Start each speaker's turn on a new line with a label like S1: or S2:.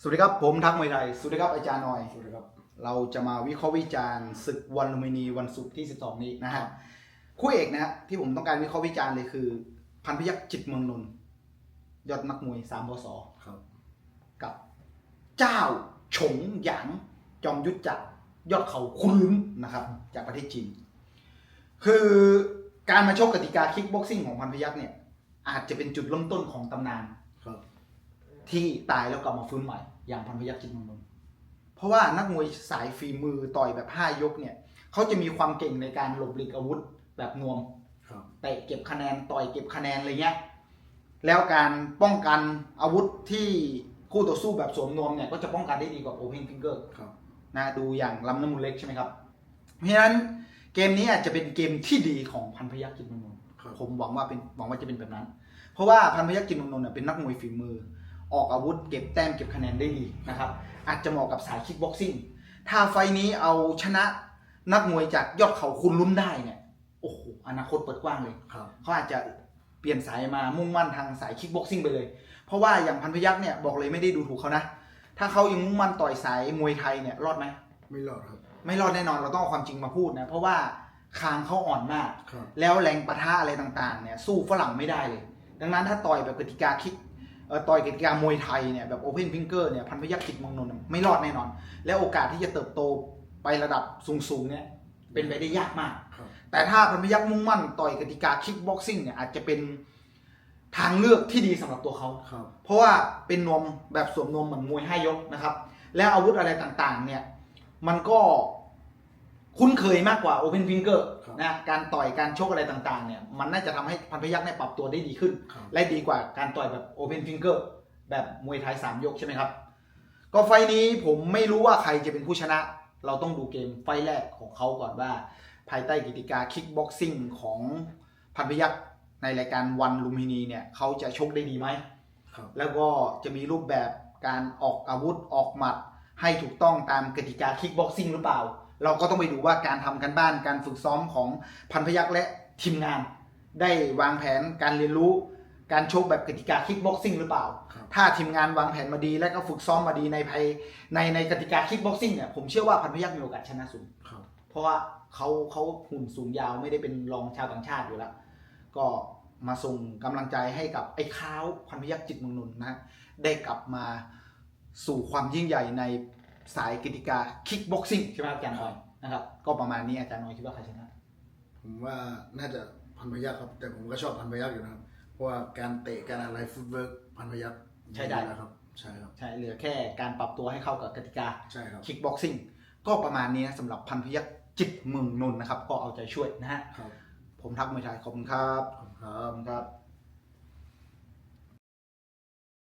S1: สวัสดีครับผมทักมวยไทยสวัสดีครับอาจารย์หน่อย
S2: สวัสดีครับ
S1: เราจะมาวิเคราะห์วิจารณ์ศึกวันลุมพินีวันศุกร์ที่ 12 นี้นะฮะ
S2: ครับ
S1: คู่เอกนะฮะที่ผมต้องการวิเคราะห์วิจารณ์เลยคือ พันพยักษ์จิตเมืองนนท์ยอดนักมวยสามพศ
S2: ครับ
S1: กับ เจ้าฉงหยางจอมยุทธจากยอดเขาคุลืมนะครับ จากประเทศจีนคือการมาชกกติกาคิกบ็อกซิ่งของพันพยักษ์เนี่ยอาจจะเป็นจุดเริ่มต้นของตำนาน
S2: ครับ
S1: ที่ตายแล้วกลับมาฟื้นใหม่ อย่างพันพยัคฆ์จิตเมืองนนท์เพราะว่านักมวยสายฝีมือต่อยแบบ 5 ยกเนี่ยเขาจะมีความเก่งในการหลบหลีกอาวุธแบบนวม
S2: ครับ
S1: เตะเก็บคะแนนต่อยเก็บคะแนนอะไรเงี้ยแล้วการป้องกันอาวุธที่คู่ต่อสู้แบบสวมนวมเนี่ยก็จะป้องกันได้ดีกว่าโอเพนฟิงเกอร์
S2: ครับ
S1: นะดูอย่างลำน้ำมูลเล็กใช่ไหมครับ เพราะฉะนั้นเกมนี้อาจจะเป็นเกมที่ดีของพันพยัคฆ์จิตเมืองนนท์
S2: ครับ
S1: ผมหวังว่าเป็นหวังว่าจะเป็นแบบนั้น เพราะว่าพันพยัคฆ์จินเมืองนนท์เนี่ยเป็นนักมวยฝีมือ ออกอาวุธเก็บแต้มเก็บคะแนนได้ดีนะครับอาจจะเหมาะกับสายคิกบ็อกซิ่งถ้าไฟล์นี้เอาชนะนักมวยจากยอดเขาคุณลุ้มได้เนี่ยโอ้โหอนาคตเปิดกว้างเลย
S2: ครับ
S1: เขาอาจจะเปลี่ยนสายมามุ่งมั่นทางสายคิกบ็อกซิ่งไปเลย เพราะว่าอย่างพันพยัคฆ์เนี่ยบอกเลยไม่ได้ดูถูกเขานะ ถ้าเขายังมุ่งมั่นต่อยสายมวยไทยเนี่ยรอดไหม
S2: ไม่รอดครับ
S1: ไม่รอดแน่นอนเราต้องเอาความจริงมาพูดนะเพราะว่าคางเขาอ่อนมาก
S2: ครับ
S1: แล้วแรงปะทะอะไรต่างๆเนี่ยสู้ฝรั่งไม่ได้เลย ดังนั้นถ้าต่อยแบบกติกาคิกเอ่อ ต่อยกติกามวยไทยเนี่ยแบบโอเพนฟิงเกอร์เนี่ยพันพยัคฆ์จิตเมองนนท์เนี่ยไม่รอดแน่นอน และโอกาสที่จะเติบโตไประดับสูงๆเนี่ยเป็นไปได้ยากมาก
S2: ครับ
S1: แต่ถ้าพันพยัคฆ์มุ่งมั่นต่อยกติกาคิกบ็อกซิ่งเนี่ยอาจจะเป็นทางเลือกที่ดีสำหรับตัวเขา
S2: ครับ
S1: เพราะว่าเป็นนวมแบบสวมนวมเหมือนมวยห้ายกนะครับ แล้วอาวุธอะไรต่างๆเนี่ยมันก็ คุ้นเคยมากกว่า Open Finger
S2: ครับ
S1: นะการต่อยการชกอะไรต่างๆเนี่ยมันน่าจะทำให้พันพยักษ์เนี่ยปรับตัวได้ดีขึ้น
S2: ครับ
S1: และดีกว่าการต่อยแบบ Open Finger แบบมวยไทย3ยกใช่ไหมครับ ก็ไฟล์นี้ผมไม่รู้ว่าใครจะเป็นผู้ชนะ เราต้องดูเกมไฟล์แรกของเขาก่อนว่า ภายใต้กติกาคิกบ็อกซิ่งของพันพยักษ์ในรายการวันลุมพินีเนี่ยเขาจะชกได้ดีไหม
S2: ครับ
S1: แล้วก็จะมีรูปแบบการออกอาวุธออกหมัด ให้ถูกต้องตามกติกาคิกบ็อกซิ่งหรือเปล่า เราก็ต้องไปดูว่าการทำกันบ้านการฝึกซ้อมของพันพยักษ์และทีมงาน ได้วางแผนการเรียนรู้ การชกแบบกติกาคิกบ็อกซิ่งหรือเปล่า
S2: ครับ
S1: ถ้าทีมงานวางแผนมาดี และก็ฝึกซ้อมมาดีในภายในในกติกาคิกบ็อกซิ่งเนี่ยผมเชื่อว่าพันพยักษ์มีโอกาสชนะสูง
S2: ครับ
S1: เพราะว่าเขาเขาหุ่นสูงยาวไม่ได้เป็นรองชาวต่างชาติอยู่แล้ว ก็มาส่งกำลังใจให้กับไอ้ข้าวพันพยักษ์จิตเมืองนนท์นะ ได้กลับมาสู่ความยิ่งใหญ่ใน สายกติกาคิกบ็อกซิ่งใช่ไหมอาจารย์น้อยนะครับ ก็ประมาณนี้อาจารย์น้อยคิดว่าใครชนะ
S2: ผมว่าน่าจะพันพยัคฆ์ครับ แต่ผมก็ชอบพันพยัคฆ์อยู่นะครับ เพราะว่าการเตะการอะไรฟุตเวิร์กพันพยัคฆ์
S1: ใช้ได้
S2: นะครับ ใช่ครับ
S1: ใช่เหลือแค่การปรับตัวให้เข้ากับกติกา
S2: ใช่ครับ
S1: คิกบ็อกซิ่งก็ประมาณนี้นะสำหรับพันพยักษ์จิตเมืองนนท์นะครับ ก็เอาใจช่วยนะฮะ
S2: ครับ
S1: ผมทักมวยไทยขอบคุณครับ
S2: ขอบคุณครั
S1: ขอบบ คุณครับ